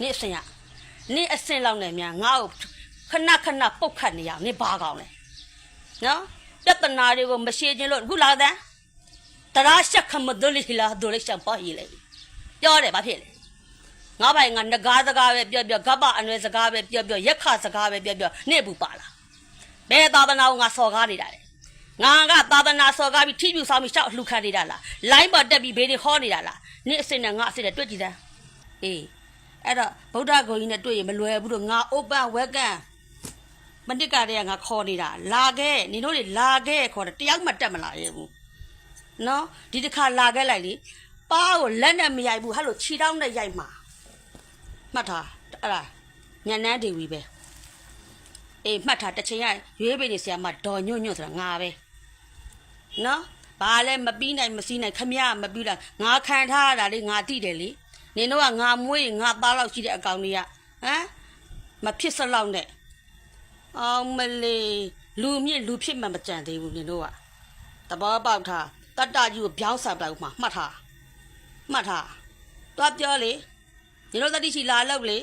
နင့်အစင်ကနင့်အစင်လောက်နဲ့များငါ့ကိုခဏခဏပုတ်ခတ်နေရအောင်နင့်ဘာကောင်းလဲနော်ပြဿနာတွေကိုမရှင်းချင်းလို့အခုလာတဲ့တရာရှက်ခမဒလိဟလာဒိုလိရှံပါဟီလေပြောတယ်ဘာဖြစ်လဲငါပိုင်ငါငကားစကားပဲပြောပြောဂပအနွယ်စကားပဲပြောပြောရက်ခစကားပဲပြောပြောနေဘူးပါလားဘယ်သာသနာကိုငါစော်ကားနေတာလဲငါကသာသနာစော်ကားပြီးထိပြူဆောင်ပြီးရှောက်လှူခတ်နေတာလားလိုင်းပေါ်တက်ပြီးဘေးတွေဟောနေတာလားနေအစ်စ်နဲ့ငါအစ်စ်နဲ့တွေ့ကြည့်စမ်းအေး အဲ့တော့ဗုဒ္ဓဂုံကြီးနဲ့တွေ့ရင်မလွယ်ဘူးလို့ငါ open welcome မနစ်ကတည်းကငါခေါ်နေတာလာခဲ့နင်တို့တွေလာခဲ့ခေါ်တယ်တယောက်မှတက်မလာရဲ့ဘူးနော်ဒီတစ်ခါလာခဲ့လိုက်လေပါးကိုလက်နဲ့မရိုက်ဘူးဟဲ့လို့ခြေထောက်နဲ့ရိုက်မှာမှတ်ထားအဲ့ဒါညနန်းဒေဝီပဲအေးမှတ်ထားတစ်ချိန်ရရွေးပေးနေဆရာမဒေါ်ညွန့်ညွန့်ဆိုတာငါပဲနော်ဘာလဲမပြီးနိုင်မစည်းနိုင်ခမရမပြီးလားငါခံထားရတာလေငါတိတယ်လေ နင်တို့ကငါမွေးရင်ငါသားလောက်ရှိတဲ့အကောင်တွေကဟမ်မဖြစ်စလောက်နဲ့အောင်မလေးလူမြင့်လူဖြစ်မှမကြံသေးဘူးနင်တို့ကတဘောပေါက်ထားတတ္တကြီးကိုပြောင်းဆပ်လိုက်မှမှတ်ထားမှတ်ထားသွားပြောလေနင်တို့တတိရှိလာလောက်လေ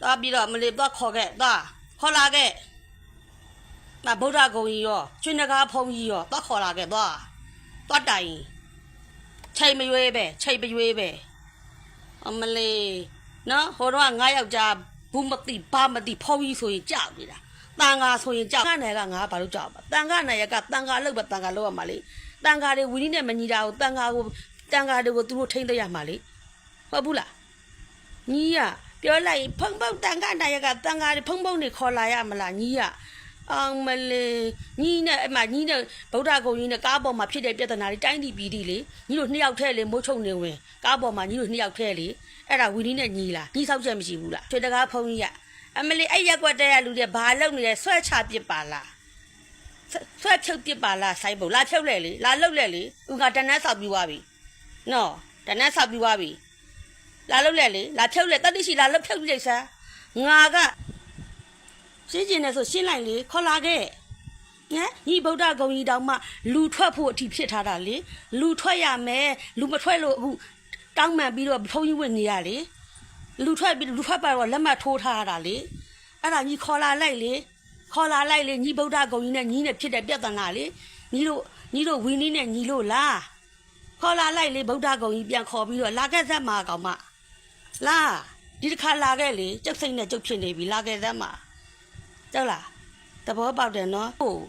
သွားပြီးတော့မလေးသွားခေါ်ခဲ့သွားခေါ်လာခဲ့မဗုဒ္ဓဂုံကြီးရောကျွန်းနဂါဖုံကြီးရောသွားခေါ်လာခဲ့သွားသွားတိုင် ချိန်မရွေးပဲချိန်မရွေးပဲအမလေးနော်ဟိုတော့ငါယောက်ျားဘူးမသိဘာမသိဖုံးကြီးဆိုရင်ကြောက်နေတာတန်ဃာဆိုရင်ကြောက်ခနယ်ကငါဘာလို့ကြောက်ပါတန်ဃာနယ်ကတန်ဃာလောက်ပဲတန်ဃာလောက်ရမှာလေတန်ဃာတွေဝီနီနဲ့မညီတာကိုတန်ဃာကိုတန်ဃာတွေကိုသူတို့ထိမ့်သိရမှာလေဟုတ်ဘူးလားညီရပြောလိုက်ဖုံဖုံတန်ဃာနယ်ကတန်ဃာတွေဖုံဖုံတွေခေါ်လာရမလားညီရ အောင်မလေးညီနဲ့အမညီနဲ့ဗုဒ္ဓဂုံကြီးနဲ့ကားပေါ်မှာဖြစ်တဲ့ပြဿနာတွေတိုင်းတည်ပြီးဒီလေညီတို့နှစ်ယောက်ထဲလေမိုးချုံနေဝင်ကားပေါ်မှာညီတို့နှစ်ယောက်ထဲလေအဲ့ဒါဝီနီနဲ့ညီလားညီဆောက်ချက်မရှိဘူးလားထွေတကားဖုံကြီးရအမလီအဲ့ရက်ကွက်တဲ့ရလူတွေဘာလုပ်နေလဲဆွဲချပစ်ပါလားဆွဆွဲဖြုတ်ပစ်ပါလားဆိုင်ဖို့လာဖြုတ်လဲလေလာလှုပ်လဲလေဥကတနန်းဆောက်ပြီးသွားပြီနော်တနန်းဆောက်ပြီးသွားပြီလာလှုပ်လဲလေလာဖြုတ်လဲတတိရှိလာလှုပ်ဖြုတ်ပြီးလိုက်စမ်းငါက ရှင်းကျင်နေဆိုရှင်းလိုက်လေခေါ်လာခဲ့ညညီဗုဒ္ဓဂုံကြီးတောင်မှလူထွက်ဖို့အထိဖြစ်ထားတာလေလူထွက်ရမယ်လူမထွက်လို့အခုတောင်းမှန်ပြီးတော့ဖုံးကြီးဝင်နေရလေလူထွက်ပြီးလူထွက်ပါတော့လက်မှတ်ထိုးထားရတာလေအဲ့ဒါညီခေါ်လာလိုက်လေခေါ်လာလိုက်လေညီဗုဒ္ဓဂုံကြီးနဲ့ညီနဲ့ဖြစ်တဲ့ပြဿနာလေညီတို့ညီတို့ဝီနီနဲ့ညီလို့လားခေါ်လာလိုက်လေဗုဒ္ဓဂုံကြီးပြန်ခေါ်ပြီးတော့လာခဲ့စမ်းမှာကောင်မလာဒီတစ်ခါလာခဲ့လေကျုပ်စိတ်နဲ့ကျုပ်ဖြစ်နေပြီလာခဲ့စမ်းမှာ ကြောက်လားသဘောပေါက်တယ်နော်ဟုတ်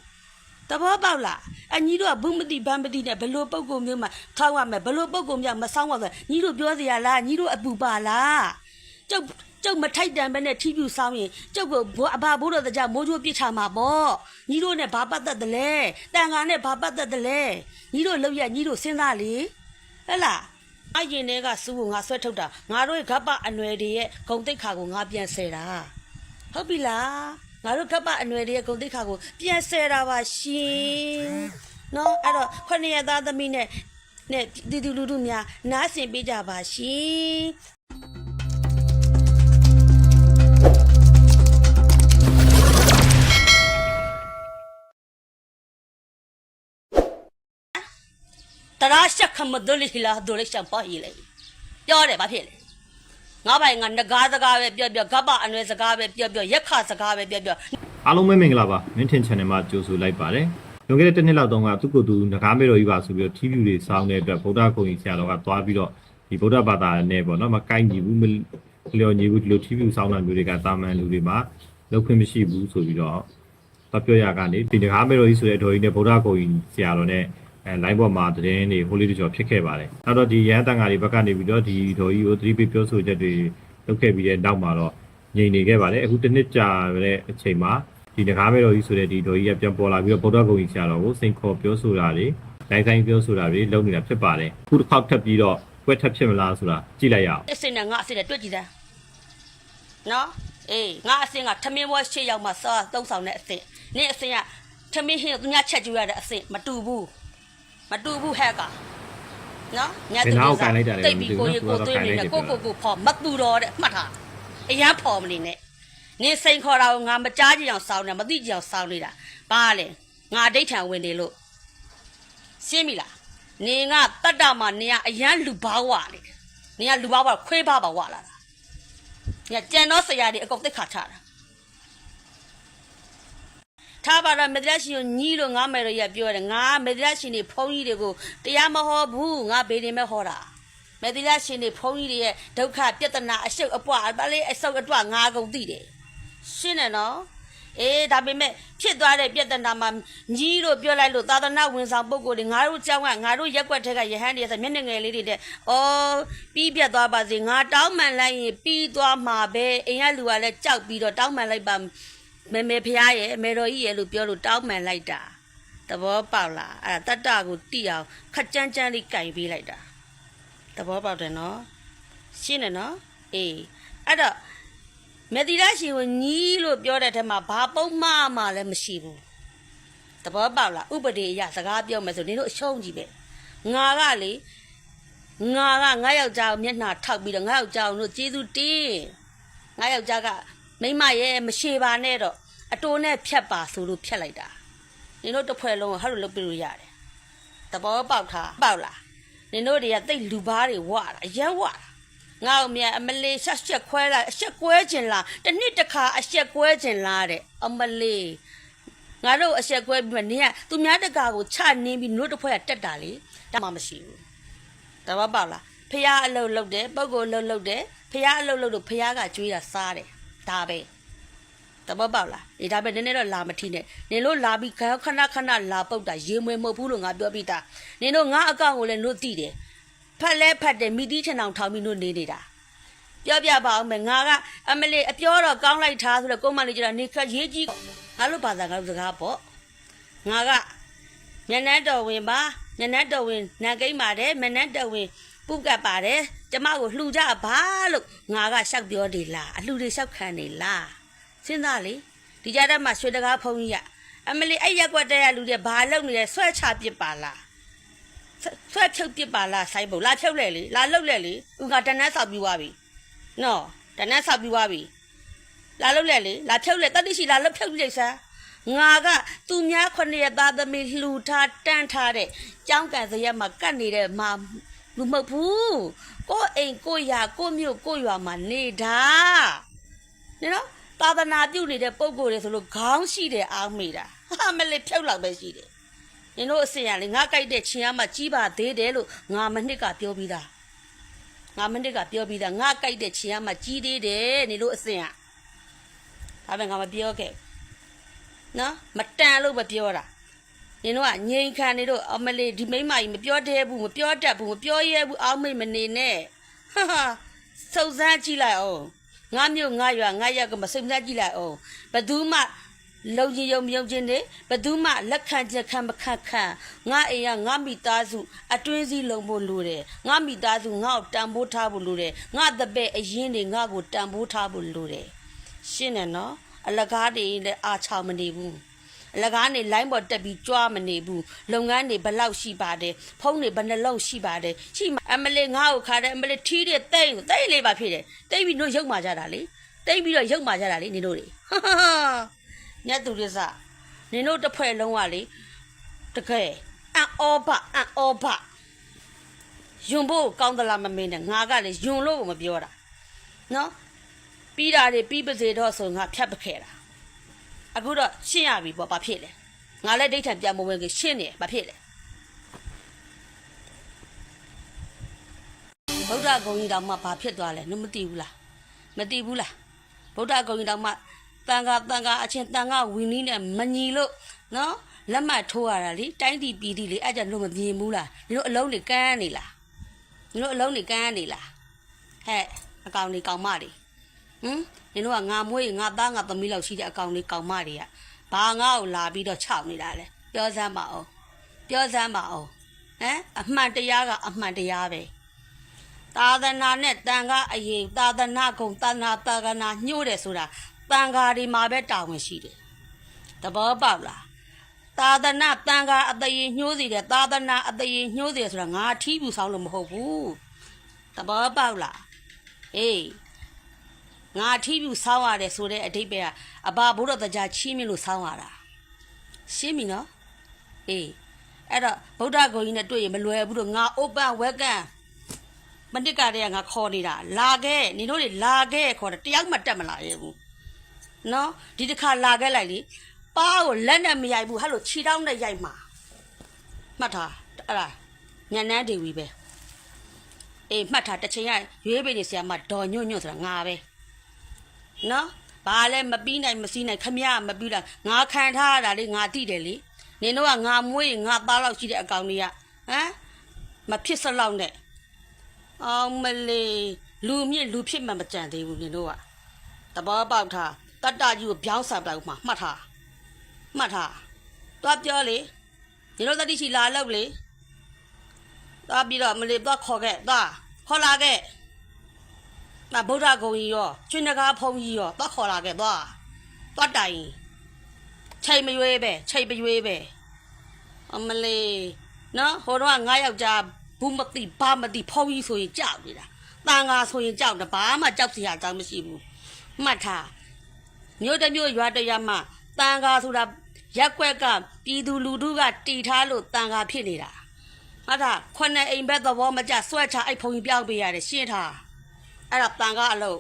သဘောပေါက်လားအညီတို့ကဘူးမတိဘမ်းမတိနဲ့ဘလို့ပုံကုမျိုးမှထောက်ရမယ်ဘလို့ပုံကုမျိုးမဆောင်းပါဆိုညီတို့ပြောစရာလားညီတို့အပူပါလားကျုပ်ကျုပ်မထိုက်တန်ပဲနဲ့ထီးပြူဆောင်ရင်ကျုပ်ကိုဘိုးအဘဘိုးတော်တကြမိုးချိုးပြစ်ချမှာပေါ့ညီတို့နဲ့ဘာပတ်သက်တယ်လဲတန်ခါနဲ့ဘာပတ်သက်တယ်လဲညီတို့လောက်ရညီတို့စဉ်းစားလေဟဲ့လားအရင်တည်းကစူးကိုငါဆွဲထုတ်တာငါတို့ရဲ့ဂပအနွယ်တွေရဲ့ဂုံတိတ်ခါကိုငါပြန်ဆယ်တာဟုတ်ပြီလား ငါတို့ဂပအနွယ်တွေရဲ့ဂုံတိတ်ခါကိုပြန်ဆယ်တာပါရှင်နော်အဲ့တော့ခொနှစ်ရက်သားသမီးနဲ့နဲ့ဒီဒီလူလူများနားဆင်ပေးကြပါရှင်တရာရှက်ခမဒလိဟလာဒိုလိရှံပါဟီလေပြောတယ်ဘာဖြစ်လဲ ငါပိုင်ငါငကားစကားပဲပြောပြောဂပအနွယ်စကားပဲပြောပြောရက်ခစကားပဲပြောပြောအားလုံးပဲမင်္ဂလာပါမင်းထင် channel မှာကြိုဆိုလိုက်ပါတယ်လွန်ခဲ့တဲ့တစ်နှစ်လောက်တုန်းကသူ့ကိုယ်သူငကားမေတော်ကြီးပါဆိုပြီးတော့ TV တွေစောင်းတဲ့အတွက်ဗုဒ္ဓဂုံကြီးဆရာတော်ကသွားပြီးတော့ဒီဗုဒ္ဓဘာသာနဲ့ပေါ့နော်မကိုင်းညီဘူးမလျော်ညီဘူးဒီလို TV စောင်းတာမျိုးတွေကတာမန်လူတွေမှာလောက်ခွင့်မရှိဘူးဆိုပြီးတော့တော့ပြောရကနေဒီငကားမေတော်ကြီးဆိုတဲ့တော်ကြီးနဲ့ဗုဒ္ဓဂုံကြီးဆရာတော်နဲ့ အဲ line ပေါ်မှာသတင်းတွေဟိုလေးတကျော်ဖြစ်ခဲ့ပါတယ်နောက်တော့ဒီရဟန်းတန်ဃာတွေဘက်ကနေပြီးတော့ဒီတော်ကြီးကိုသတိပေးပြောဆိုချက်တွေလုပ်ခဲ့ပြီးတဲ့နောက်မှာတော့ငြိမ်နေခဲ့ပါတယ်အခုတစ်နှစ်ကြာတဲ့အချိန်မှာဒီငကားမဲတော်ကြီးဆိုတဲ့ဒီတော်ကြီးကပြန်ပေါ်လာပြီးတော့ဗုဒ္ဓဂုံကြီးဆရာတော်ကိုစိန်ခေါ်ပြောဆိုတာတွေတိုင်းဆိုင်ပြောဆိုတာတွေလုပ်နေတာဖြစ်ပါတယ်အခုတစ်ခေါက်ထပ်ပြီးတော့ကွက်ထပ်ဖြစ်မလားဆိုတာကြည့်လိုက်ရအောင်အစ်စင်နဲ့ငါအစ်စင်နဲ့တွေ့ကြည့်စမ်းနော်အေးငါအစ်စင်ကထမင်းဘွားရှေ့ရောက်မှစားသုံးဆောင်တဲ့အစ်စင်နင့်အစ်စင်ကထမင်းဟင်းသူများချက်ကြည့်ရတဲ့အစ်စင်မတူဘူး မတူဘူးဟဲ့ကနော်ညတိတိတ်ပြီးကိုရီကိုသွေးနေတဲ့ကိုကိုကိုဖော်မတူတော့တဲ့မှတ်ထားအရန်ဖော်မနေနဲ့နင်စိန်ခေါ်တာကိုငါမကြားကြည့်အောင်စောင်းနေမသိကြည့်အောင်စောင်းနေတာဘာလဲငါအဋိဌံဝင်နေလို့ရှင်းပြီလားနင်ကတတ္တမှာနင်ကအရန်လူဘာဝနေတယ်နင်ကလူဘာဝခွေးဘာဘာဝလာတာညကြံတော့ဆရာတွေအကုန်သိခါထားတာ ထားပါတော့မေတ္တာရှင်ကိုညီးလို့ငါမယ်တော့ရပြောတယ်ငါမေတ္တာရှင်တွေဖုန်းကြီးတွေကိုတရားမဟောဘူးငါဘေးနေမဲ့ဟောတာမေတ္တာရှင်တွေဖုန်းကြီးတွေရဲ့ဒုက္ခပြဿနာအရှုပ်အပွားအပလေးအဆုပ်အတွငါကုန်သိတယ်ရှင်းတယ်နော်အေးဒါပေမဲ့ဖြစ်သွားတဲ့ပြဿနာမှာညီးလို့ပြောလိုက်လို့သာသနာဝင်ဆောင်ပုဂ္ဂိုလ်တွေငါတို့ကြောင်းကငါတို့ရက်ွက်ထက်ကယဟန်တွေဆိုမျက်နှာငယ်လေးတွေတဲ့အော်ပြီးပြတ်သွားပါစေငါတောင်းမှန်လိုက်ရင်ပြီးသွားမှာပဲအိမ်ကလူကလည်းကြောက်ပြီးတော့တောင်းမှန်လိုက်ပါ မေမေဖះရဲ့မေတော်ကြီးရဲ့လို့ပြောလို့တောင်းမှန်လိုက်တာသဘောပေါက်လားအဲ့ဒါတတ္တကိုတိအောင်ခက်ကြမ်းကြမ်းလေးကြိုင်ပေးလိုက်တာသဘောပေါက်တယ်နော်ရှင်းတယ်နော်အေးအဲ့တော့မေတိရရှင်ကိုညီးလို့ပြောတဲ့ထက်မှာဘာပုံမှန်မှလည်းမရှိဘူးသဘောပေါက်လားဥပဒေအရစကားပြောမယ်ဆိုနင်တို့အရှုံးကြီးပဲငါကလေငါကငါယောက်ျားကိုမျက်နှာထောက်ပြီးတော့ငါယောက်ျားကိုတို့ကျေးဇူးတင်းငါယောက်ျားက မိမရဲ့မရှိပါနဲ့တော့အတိုးနဲ့ဖြတ်ပါဆိုလို့ဖြတ်လိုက်တာနင်တို့တစ်ဖွဲ့လုံးကိုဟာလို့လုပ်ပြလို့ရတယ်သဘောပေါက်ထားပေါက်လားနင်တို့တွေကတိတ်လူဘာတွေဝါတာအရန်ဝါတာငါ့အမြအမလေးဆက်ချက်ခွဲလာအချက်ကွဲခြင်းလားတစ်နှစ်တစ်ခါအချက်ကွဲခြင်းလားတဲ့အမလေးငါတို့အချက်ကွဲပြီးမှနင်ကသူများတကာကိုချနင်းပြီးတို့တစ်ဖွဲ့ကတက်တာလေဒါမှမရှိဘူးသဘောပေါက်လားဖះအလုပ်လုပ်တယ်ပုဂ္ဂိုလ်အလုပ်လုပ်တယ်ဖះအလုပ်လုပ်လို့ဖះကကျွေးတာစားတယ် ဒါပဲတဘောပေါက်လားအေးဒါပဲနည်းနည်းတော့လာမထီနဲ့နင်တို့လာပြီးခဏခဏခဏလာပုတ်တာရေမွေမဟုတ်ဘူးလို့ငါပြောပြီးသားနင်တို့ငါအကောင့်ကိုလည်းတို့သိတယ်ဖက်လဲဖက်တယ်မိတီးချင်အောင်ထောင်ပြီးတို့နေနေတာပြောပြပါအောင်မယ်ငါကအမလေးအပြောတော့ကောင်းလိုက်ထားဆိုတော့ကိုမလေးကျတော့နေခက်ရေးကြီးငါတို့ဘာသာငါတို့စကားပေါ့ငါကညနန်းတော်ဝင်ပါ ညနန်းတော်ဝင်နန်ကိမ့်ပါတယ်မနန်းတော်ဝင်ပုတ်ကပ်ပါတယ်ကျမကိုလှူကြပါလို့ငါကရှောက်ပြောနေလားအလှူတွေရှောက်ခံနေလားစဉ်းစားလေဒီကြတဲ့မှာရွှေတကားဖုံကြီးရအမလီအဲ့ရက်ကွက်တဲ့ရလူတွေဘာလုပ်နေလဲဆွဲချပစ်ပါလားဆွဆွဲဖြုတ်ပစ်ပါလားဆိုင်ဘုံလာဖြုတ်လဲလေလာလှုပ်လဲလေဥကတနန်းဆောက်ပြီးသွားပြီနော်တနန်းဆောက်ပြီးသွားပြီလာလှုပ်လဲလေလာဖြုတ်လဲတတိရှိလာလှုပ်ဖြုတ်လိုက်စမ်း ငါကသူများခொနစ်သားသမီးလှူထားတန်းထားတဲ့ကြောင်းကန်စရက်မှာကတ်နေတဲ့မှာလူမဟုတ်ဘူးကိုယ့်အိမ်ကိုယ့်ယာကိုယ့်မြို့ကိုယ့်ရွာမှာနေတာနေနော်သာသနာပြုနေတဲ့ပုံကိုယ်တွေဆိုလို့ခေါင်းရှိတယ်အားမေးတာဟာမလေးဖြုတ်လောက်ပဲရှိတယ်။နင်တို့အစင်ရလေငါကြိုက်တဲ့ချင်းအားမှကြီးပါသေးတယ်လို့ငါမနစ်ကပြောပြီးသား။ငါမနစ်ကပြောပြီးသားငါကြိုက်တဲ့ချင်းအားမှကြီးသေးတယ်နင်တို့အစင်ရ။ဒါပဲငါမပြောခဲ့ဘူး။ နော်မတန်လို့မပြောတာ။နင်တို့ကငိန်ခံနေတို့အမလေးဒီမိမကြီးမပြောသေးဘူးမပြောတတ်ဘူးမပြောရဲဘူးအောင်းမိတ်မနေနဲ့။ဟာဟာစုံစမ်းကြည့်လိုက်အောင်။ငါမျိုးငါရွာငါရက်ကမစိမ့်စားကြည့်လိုက်အောင်ဘသူမှလုံကြီးယုံမယုံချင်းနေဘသူမှလက်ခံချက်ခံမခံခံငါအိမ်ကငါမိသားစု အတွင်းစည်းလုံဖို့လိုတယ်ငါမိသားစုငါ့ကိုတန်ဖိုးထားဖို့လိုတယ်ငါတပည့်အရင်တွေငါ့ကိုတန်ဖိုးထားဖို့လိုတယ်ရှင်းတယ်နော် အလကားတွေလည်းအာချောင်မနေဘူးအလကားနေလိုင်းပေါ်တက်ပြီးကြွားမနေဘူးလုပ်ငန်းတွေဘယ်လောက်ရှိပါတယ်ဖုန်းတွေဘယ်နှလုံးရှိပါတယ်ရှိမှအမလေးငါ့ကိုခါတယ်အမလေးထီးတဲ့တိတ်တိတ်လေးပါဖြစ်တယ်တိတ်ပြီးတို့ရုပ်မာကြတာလေတိတ်ပြီးတော့ရုပ်မာကြတာလေနင်တို့တွေဟာဟာဟာညက်သူရစနင်တို့တစ်ဖွဲ့လုံးကလေတကယ်အံ့ဩပါအံ့ဩပါယွန်ဖို့ကောင်းသလားမမင်းနဲ့ငါကလေယွန်လို့မပြောတာနော် ပြီးတာတွေပြီးပါစေတော့ဆိုငါဖြတ်ပခဲ့တာအခုတော့ရှင်းရပြီပေါ့ဘာဖြစ်လဲငါလည်းဒိဋ္ဌံပြန်မဝင်ခင်ရှင်းနေဘာဖြစ်လဲဗုဒ္ဓဂုံကြီးတောင်မှဘာဖြစ်သွားလဲနင်မသိဘူးလားမသိဘူးလားဗုဒ္ဓဂုံကြီးတောင်မှတန်ခါတန်ခါအချင်းတန်ခါဝီနီးနဲ့မညီလို့နော်လက်မှတ်ထိုးရတာလေတိုင်းတီပြည်တီလေအဲ့ကြလို့မမြင်ဘူးလားဒီတို့အလုံးတွေကန်းနေလားဒီတို့အလုံးတွေကန်းနေလားဟဲ့အကောင်တွေကောင်မတွေ ဟမ်နင်တို့ကငါမွေးငါသားငါသမီးလောက်ရှိတဲ့အကောင်လေးကောင်မတွေကဘာငါ့ကိုလာပြီးတော့ခြောက်နေတာလဲပြောစမ်းပါအောင်ပြောစမ်းပါအောင်ဟမ်အမှန်တရားကအမှန်တရားပဲသာသနာနဲ့တန်ခါအရေးသာသနာကုံသာနာတာကနာညှို့တယ်ဆိုတာတန်ခါဒီမှာပဲတာဝန်ရှိတယ်တဘောပေါက်လားသာသနာတန်ခါအသေးညှိုးစီတယ်သာသနာအသေးညှိုးစီတယ်ဆိုတာငါထီးဘူးဆောင်လို့မဟုတ်ဘူးတဘောပေါက်လားအေး ငါအထီးပြူဆောင်းရတယ်ဆိုတဲ့အတိတ်ပဲကအဘာဘုရားတရားချီးမြှင့်လို့ဆောင်းရတာရှင်းပြီနော်အေးအဲ့တော့ဗုဒ္ဓဂုံကြီးနဲ့တွေ့ရင်မလွယ်ဘူးတော့ငါ open welcome မနစ်ကတည်းကငါခေါ်နေတာလာခဲ့နင်တို့တွေလာခဲ့ခေါ်တယ်တယောက်မှတက်မလာရဲ့ဘူးနော်ဒီတစ်ခါလာခဲ့လိုက်လေပါကိုလက်နဲ့မရိုက်ဘူးဟဲ့လို့ခြေထောက်နဲ့ရိုက်မှာမှတ်ထားအဲ့ဒါညနန်းဒေဝီပဲအေးမှတ်ထားတစ်ချိန်ကရွေးပေးနေဆရာမဒေါ်ညွန့်ညွန့်ဆိုတာငါပဲ နော်ဘာလဲမပြီးနိုင်မစည်းနိုင်ခမရမပြီးတာငါခံထားရတာလေငါတိတယ်လေနင်တို့ကငါမွေးငါသားလောက်ရှိတဲ့အကောင်တွေကဟမ်မဖြစ်စလောက်နဲ့အောင်မလေးလူမြင့်လူဖြစ်မှမကြံသေးဘူးနင်တို့ကတဘောပေါက်ထားတတ္တကြီးကိုပြောင်းဆပ်လိုက်မှမှတ်ထားမှတ်ထားသွားပြောလေဒီလိုတတိရှိလာလောက်လေသွားပြီးတော့မလေးသွားခေါ်ခဲ့သွားခေါ်လာခဲ့ နာဗုဒ္ဓဂုံကြီးရောကျွန်းနဂါဖုံကြီးရောသွားခေါ်လာခဲ့သွားသွားတိုင်ချိန်မရွေးပဲချိန်မရွေးပဲအမလေးနော်ဟိုတော့ငါယောက်ျားဘူးမသိဘာမသိဖုံကြီးဆိုရင်ကြောက်နေတာတန်ငါဆိုရင်ကြောက်တယ်ဘာမှကြောက်စရာအကြောင်းမရှိဘူးမှတ်ထားမြို့တစ်မြို့ရွာတစ်ရွာမှာတန်ငါဆိုတာရက်ွက်ကပြည်သူလူထုကတီထားလို့တန်ငါဖြစ်နေတာမှတ်ထားခွနဲ့အိမ်ဘက်သဘောမကျဆွဲချအဲ့ဖုံကြီးပြောင်းပေးရတယ်ရှင်းထား အဲ့ဒါတန်ငါအလုပ်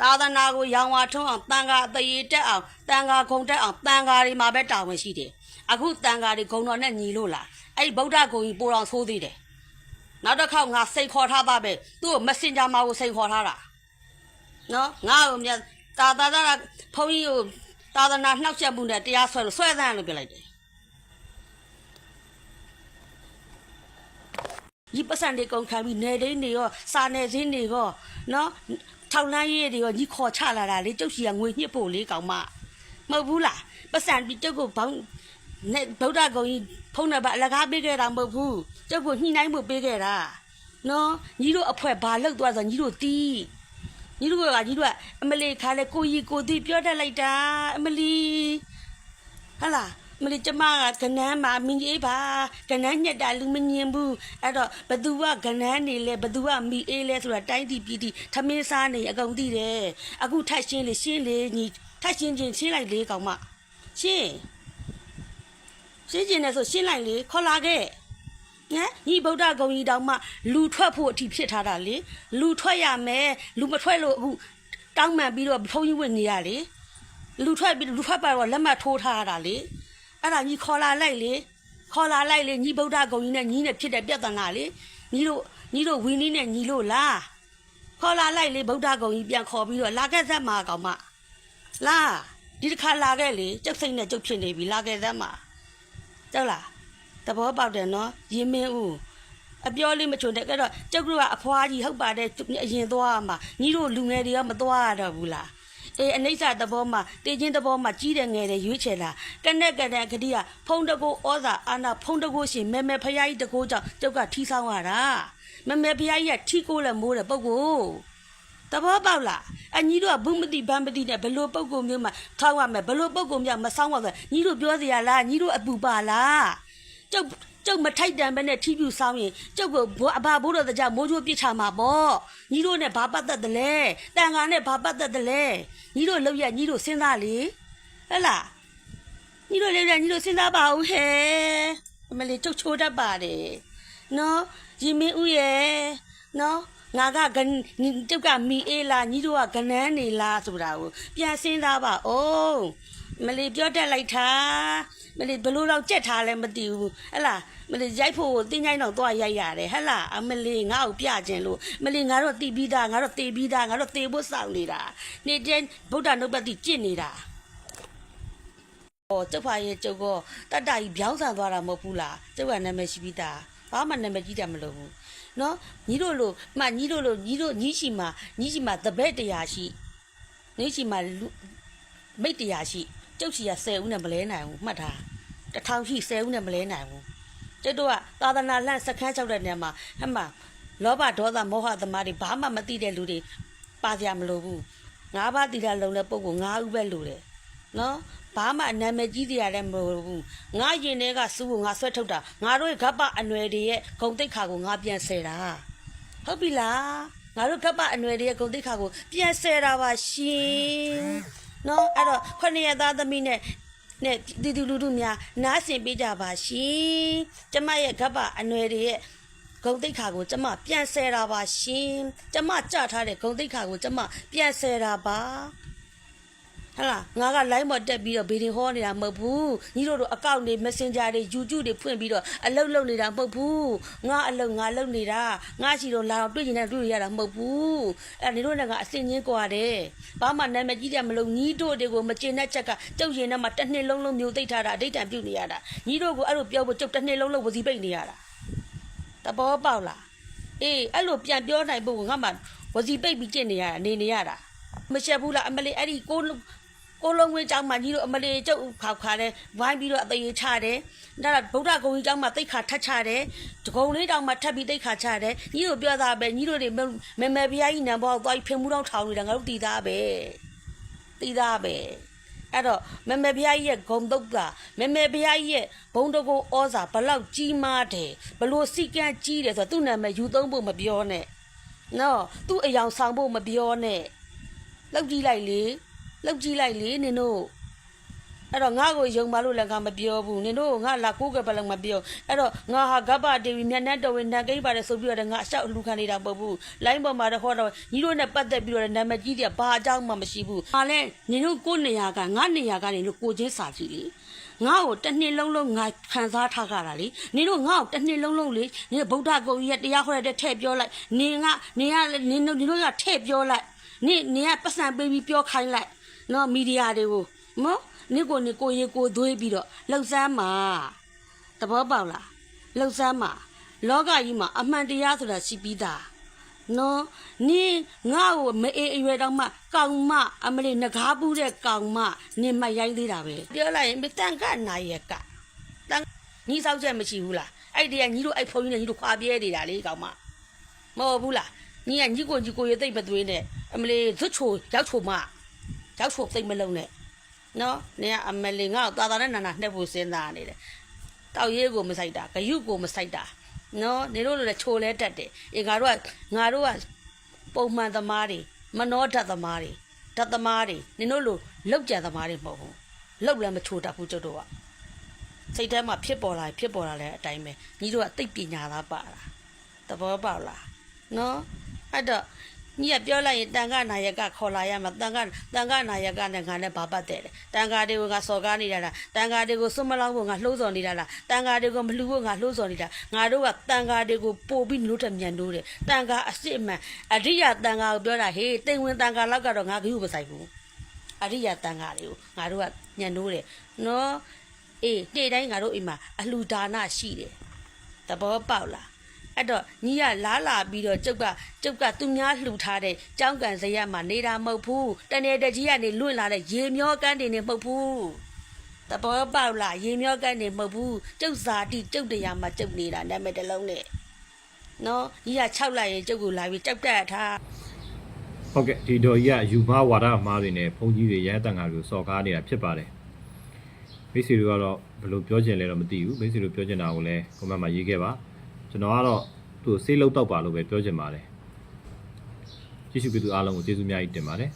သာသနာကိုရောင်ဝါထုံးအောင်တန်ခါအသေးတက်အောင်တန်ခါခုံတက်အောင်တန်ခါတွေမှာပဲတာဝန်ရှိတယ်အခုတန်ခါတွေဂုံတော်နဲ့ညီလို့လားအဲ့ဒီဗုဒ္ဓဂုံကြီးပိုတော်ဆိုးသေးတယ်နောက်တစ်ခေါက်ငါစိတ်ခေါ်ထားပါပဲသူ့ကိုမစင်ဂျာမှာကိုစိတ်ခေါ်ထားတာနော်ငါ့ကိုမြတ်သာသာသာဖုန်းကြီးကိုသာသနာနှောက်ချက်မှုနဲ့တရားဆွဲလို့ဆွဲသန်းလို့ပြလိုက်တယ် ဒီပတ်စံတွေကုန်ခံပြီးနေတိန်တွေရောစာနယ်စင်းတွေရောနော်ထောက်လန်းရေးတွေရောညီခေါ်ချလာတာလေကျုပ်စီကငွေညှစ်ဖို့လေကောင်မမဟုတ်ဘူးလားပတ်စံပြီးကျုပ်ကိုဘောင်းနဲ့ဗုဒ္ဓဂုံကြီးဖုန်းနံပါတ်အလကားပေးခဲ့တာမဟုတ်ဘူးကျုပ်ကိုညှိနှိုင်းဖို့ပေးခဲ့တာနော်ညီတို့အဖွဲဘာလောက်သွားဆိုညီတို့တီးညီတို့ကညီတို့ကအမလီခါလေကိုကြီးကိုတီးပြောတတ်လိုက်တာအမလီဟာလား မလီကျမကကနန်းမှာမင်းကြီးပါကနန်းညက်တာလူမငင်ဘူးအဲ့တော့ဘသူကကနန်းနေလဲဘသူကမိအေးလဲဆိုတာတိုင်းတီပြည်တီထမင်းစားနေအကုန်သိတယ်အခုထတ်ရှင်းလေရှင်းလေညီထတ်ရှင်းချင်းရှင်းလိုက်လေကောင်မရှင်းရှင်းကျင်တယ်ဆိုရှင်းလိုက်လေခေါ်လာခဲ့ဟမ်ညီဗုဒ္ဓဂုံကြီးတောင်မှလူထွက်ဖို့အထိဖြစ်ထားတာလေလူထွက်ရမယ်လူမထွက်လို့အခုတောင်းမှန်ပြီးတော့ဖုန်းကြီးဝင်နေရလေလူထွက်ပြီးလူထွက်ပါတော့လက်မှတ်ထိုးထားရတာလေ အဲ့ဒါညီခေါ်လာလိုက်လေခေါ်လာလိုက်လေညီဗုဒ္ဓဂုံကြီးနဲ့ညီနဲ့ဖြစ်တဲ့ပြဿနာလေညီတို့ညီတို့ဝင်းနီးနဲ့ညီလို့လားခေါ်လာလိုက်လေဗုဒ္ဓဂုံကြီးပြန်ခေါ်ပြီးတော့လာခဲ့သက်မှာကောင်မလာဒီတစ်ခါလာခဲ့လေကျုပ်စိတ်နဲ့ကျုပ်ဖြစ်နေပြီလာခဲ့သက်မှာကြောက်လားသဘောပေါက်တယ်နော်ရင်မင်းဦးအပြောလေးမချွန်တဲ့ကတော့ကျုပ်တို့ကအဖွားကြီးဟုတ်ပါတယ်အရင်သွားရမှာညီတို့လူငယ်တွေကမသွားရတော့ဘူးလား အေးအနိစ္စသဘောမှာတေချင်းသဘောမှာကြီးတယ်ငယ်တယ်ရွေးချယ်လာကနဲ့ကတဲ့ဂတိကဖုံတကိုဩဇာအာနာဖုံတကိုရှင်မဲမဲဖယားကြီးတကိုကြောင့်ကျုပ်ကထီဆောင်ရတာမဲမဲဖယားကြီးကထီကိုလည်းမိုးတယ်ပုတ်ကိုသဘောပေါက်လားအညီတို့ကဘုမတိဗမ်းမတိနဲ့ဘလို့ပုတ်ကိုမျိုးမှာထောက်ရမယ်ဘလို့ပုတ်ကိုမျိုးမဆောင်ရဆိုညီတို့ပြောစရာလားညီတို့အပူပါလားကျုပ် ကျုပ်မထိုက်တန်ပဲနဲ့ထီးပြူဆောင်ရင်ကျုပ်ကိုဘောအဘဘိုးတော်တကြမိုးချိုးပြစ်ချမှာပေါ့ညီတို့နဲ့ဘာပတ်သက်တယ်လဲတန်ခါနဲ့ဘာပတ်သက်တယ်လဲညီတို့လောက်ရညီတို့စဉ်းစားလေဟဲ့လားညီတို့လည်းညီတို့စဉ်းစားပါဦးဟဲ့အမလေးကျုပ်ချိုးတတ်ပါတယ်နော်ရင်မင်းဦးရဲ့နော်ငါကကကျုပ်ကမီအေးလားညီတို့ကကနန်းနေလားဆိုတာကိုပြန်စဉ်းစားပါဦး မလေးပြောတတ်လိုက်တာမလေးဘလို့တော့ကြက်ထားလဲမသိဘူးဟဲ့လားမလေးရိုက်ဖို့တင်းချိုင်းတော့သွားရိုက်ရတယ်ဟဲ့လားအမလေးငါ့ကိုပြခြင်းလို့မလေးငါတော့တီးပြီးသားငါတော့တေးပြီးသားငါတော့တေးဖို့စောင့်နေတာနေတဲ့ဗုဒ္ဓနုပ္ပတိကြင့်နေတာဟောကျုပ်ဖာရဲ့ကျုပ်ကတတ္တကြီးပြောင်းဆန်သွားတာမဟုတ်ဘူးလားကျုပ်ကနာမည်ရှိပြီးသားဘာမှနာမည်ကြီးတယ်မလို့ဘူးနော်ညီတို့လို့မှညီတို့လို့ညီတို့ညီရှိမှာညီရှိမှာတပည့်တရားရှိညီရှိမှာလူမိတ်တရားရှိ ကျုပ်စီက10ဦးနဲ့မလဲနိုင်ဘူးမှတ်ထားတစ်ထောင်ရှိ10ဦးနဲ့မလဲနိုင်ဘူးကျုပ်တို့ကသာသနာလန့်စခန်းချောက်တဲ့နေရာမှာဟမ်မှာလောဘဒေါသမောဟသမားတွေဘာမှမသိတဲ့လူတွေပါကြမလို့ဘူးငါးပါးတိတာလုံးတဲ့ပုံကိုငါးဦးပဲလို့တယ်နော်ဘာမှနာမည်ကြီးတရားလည်းမဟုတ်ဘူးငါရင်ထဲကစူးကိုငါဆွဲထုတ်တာငါတို့ရဲ့ဂပအနွယ်တွေရဲ့ဂုံတိတ်ခါကိုငါပြန်ဆယ်တာဟုတ်ပြီလားငါတို့ဂပအနွယ်တွေရဲ့ဂုံတိတ်ခါကိုပြန်ဆယ်တာပါရှင် နော်အဲ့တော့ခொနစ်ရသားသမီးနဲ့နဲ့ဒီဒီလူလူများနားဆင်ပေးကြပါရှင်ကျမရဲ့ဂပအနွယ်တွေရဲ့ဂုံတိတ်ခါကိုကျမပြန်ဆယ်တာပါရှင်ကျမကြထားတဲ့ဂုံတိတ်ခါကိုကျမပြန်ဆယ်တာပါ ဟလာငါက line မတက်ပြီးတော့ဗီဒီဟောနေတာမဟုတ်ဘူးညီတို့တို့အကောင့်တွေ messenger တွေ YouTube တွေဖွင့်ပြီးတော့အလုပ်လုပ်နေတာမဟုတ်ဘူးငါအလုပ်ငါလုပ်နေတာငါချီတော့လာတော့တွေ့ကျင်တဲ့တွေ့ရတာမဟုတ်ဘူးအဲ့ညီတို့နဲ့ကအစင်ချင်းကွာတယ်ဘာမှနာမည်ကြီးတယ်မလို့ညီတို့တွေကိုမကျင်တဲ့ချက်ကကျုပ်ရင်ထဲမှာတစ်နှစ်လုံးလုံးမျိုးသိပ်ထားတာအဋိဌံပြုတ်နေရတာညီတို့ကိုအဲ့လိုပြောဖို့ကျုပ်တစ်နှစ်လုံးလုံးဝစီပိတ်နေရတာတဘောပေါက်လားအေးအဲ့လိုပြန်ပြောနိုင်ဖို့ငါမှဝစီပိတ်ပြီးကျင့်နေရတာနေနေရတာမရှက်ဘူးလားအမလေးအဲ့ဒီကိုလုံး ကိုလုံးဝင်းကျောင်းမှာညီတို့အမလေးကျုပ်ခောက်ခါတယ်ဝိုင်းပြီးတော့အသေးချတယ်ဒါကဗုဒ္ဓဂုံကြီးကျောင်းမှာတိတ်ခါထတ်ချတယ်ဒဂုံလေးကျောင်းမှာထပ်ပြီးတိတ်ခါချတယ်ညီတို့ပြောတာပဲညီတို့တွေမေမေဖျားကြီးနံဘောက်သွားပြီးဖင်မှုတော့ထောင်နေတာငါတို့တီးသားပဲတီးသားပဲအဲ့တော့မမေဖျားကြီးရဲ့ဂုံတုတ်ကမမေဖျားကြီးရဲ့ဘုံတကုံဩဇာဘလောက်ကြီးမားတယ်ဘလို့စီကံကြီးတယ်ဆိုတော့သူ့နာမည်ယူသုံးဖို့မပြောနဲ့နော်သူ့အယောင်ဆောင်ဖို့မပြောနဲ့လောက်ကြည့်လိုက်လေ လောက်ကြည့်လိုက်လေနင်တို့အဲ့တော့ငါ့ကိုယုံပါလို့လည်းငါမပြောဘူးနင်တို့ကငါလာကိုးကပဲလည်းမပြောအဲ့တော့ငါဟာဂဗ္ဗဒေဝီမြတ်နဲ့တော်ဝင်နတ်ကိန်းပါတယ်ဆိုပြီးတော့ငါအလျှောက်လူခံနေတာမဟုတ်ဘူးလိုင်းပေါ်မှာတော့ဟောတော့ညီတို့နဲ့ပတ်သက်ပြီးတော့နာမည်ကြီးတယ်ဘာအကြောင်းမှမရှိဘူးဟာလဲနင်တို့ကိုယ့်နေရာကငါနေရာကနေလို့ကိုချင်းစာကြည့်လေငါ့ကိုတစ်နှစ်လုံးလုံးငါခံစားထားကြတာလေနင်တို့ငါ့ကိုတစ်နှစ်လုံးလုံးလေနင်ဗုဒ္ဓဂုံကြီးရဲ့တရားဟောရတဲ့ထည့်ပြောလိုက်နင်ကနင်ကနင်တို့နင်တို့ကထည့်ပြောလိုက်နင်နင်ကပတ်စံပေးပြီးပြောခိုင်းလိုက် နော်မီဒီယာတွေကိုနော်နင်ကိုနင်ကိုရေကိုသွေးပြီးတော့လှုပ်ဆမ်းမှာသဘောပေါက်လားလှုပ်ဆမ်းမှာလောကကြီးမှာအမှန်တရားဆိုတာရှိပြီးသားနော်နင်ငါ့ကိုမအေးအရွယ်တော့မှကောင်မအမလေးငကားပူးတဲ့ကောင်မနင်မရိုင်းသေးတာပဲပြောလိုက်ရင်မတန်ကနိုင်ရကတန်ညီဆောက်ချက်မရှိဘူးလားအဲ့ဒီကညီတို့အဲ့ဖုန်းကြီးနဲ့ညီတို့ခွာပြဲနေတာလေကောင်မမဟုတ်ဘူးလားညီကညီကိုညီကိုရသိမ့်မသွေးနဲ့အမလေးဇွတ်ချိုရောက်ချိုမ ရောက်ချိုသိမ့်မလုံးနဲ့နော်နင်ကအမလေးငါ့ကိုတာတာနဲ့နာနာနှက်ဖို့စဉ်းစားနေတယ်တောက်ရဲကိုမဆိုင်တာဂယုကိုမဆိုင်တာနော်နေတို့လည်းချိုလဲတက်တယ်အေငါတို့ကငါတို့ကပုံမှန်သမားတွေမနောဓာတ်သမားတွေဓာတ်သမားတွေနင်တို့လိုလောက်ကြံသမားတွေမဟုတ်ဘူးလောက်လည်းမချိုတတ်ဘူးကျုပ်တို့ကစိတ်ထဲမှာဖြစ်ပေါ်လာရင်ဖြစ်ပေါ်လာတဲ့အတိုင်းပဲညီတို့ကသိပ်ပညာသားပါတာသဘောပေါက်လားနော်အဲ့တော့ ညီကပြောလိုက်ရင်တန်ခနာယကခေါ်လာရမှာတန်ခတန်ခနာယကနဲ့ငါနဲ့ဘာပတ်တယ်လဲတန်ခတွေကိုငါစော်ကားနေတာလားတန်ခတွေကိုစွမလောင်းဖို့ငါလှိုးစော်နေတာလားတန်ခတွေကိုမလှူဖို့ငါလှိုးစော်နေတာငါတို့ကတန်ခတွေကိုပို့ပြီးလို့ထမြန်လို့တယ်တန်ခအစ်စ်အမှန်အရိယတန်ခကိုပြောတာဟေးတိမ်ဝင်တန်ခလောက်ကတော့ငါကယူမဆိုင်ဘူးအရိယတန်ခတွေကိုငါတို့ကညံလို့တယ်နော်အေးနေ့တိုင်းငါတို့အိမ်မှာအလှူဒါနရှိတယ်သဘောပေါက်လား အဲ့တော့ညီကလားလာပြီးတော့ကျုပ်ကကျုပ်ကသူများလှူထားတဲ့ကြောင်းကန်စရက်မှာနေတာမဟုတ်ဘူးတနေ့တကြီးကနေလွင့်လာတဲ့ရေမျောကန်းတွေနေမဟုတ်ဘူးတဘောပေါက်လာရေမျောကန်းတွေမဟုတ်ဘူးကျုပ်ဇာတိကျုပ်တရားမှာကျုပ်နေတာနာမည်တစ်လုံးနဲ့နော်ညီက6လိုက်ရင်ကျုပ်ကိုလာပြီးကြောက်တက်ထားဟုတ်ကဲ့ဒီတော်ကြီးကယူမဝါဒအမားတွေနဲ့ဘုန်းကြီးတွေရဟန်းတန်ဃာတွေကိုစော်ကားနေတာဖြစ်ပါတယ်မိတ်ဆွေတို့ကတော့ဘယ်လိုပြောချင်လဲတော့မသိဘူးမိတ်ဆွေတို့ပြောချင်တာကိုလည်း comment မှာရေးခဲ့ပါ ကျွန်တော်ကတော့သူ့ဆေးလုံးတော့ပါလို့ပဲပြောချင်ပါတယ်ကျေးဇူးပြုသူအားလုံးကိုကျေးဇူးများကြီးတင်ပါတယ်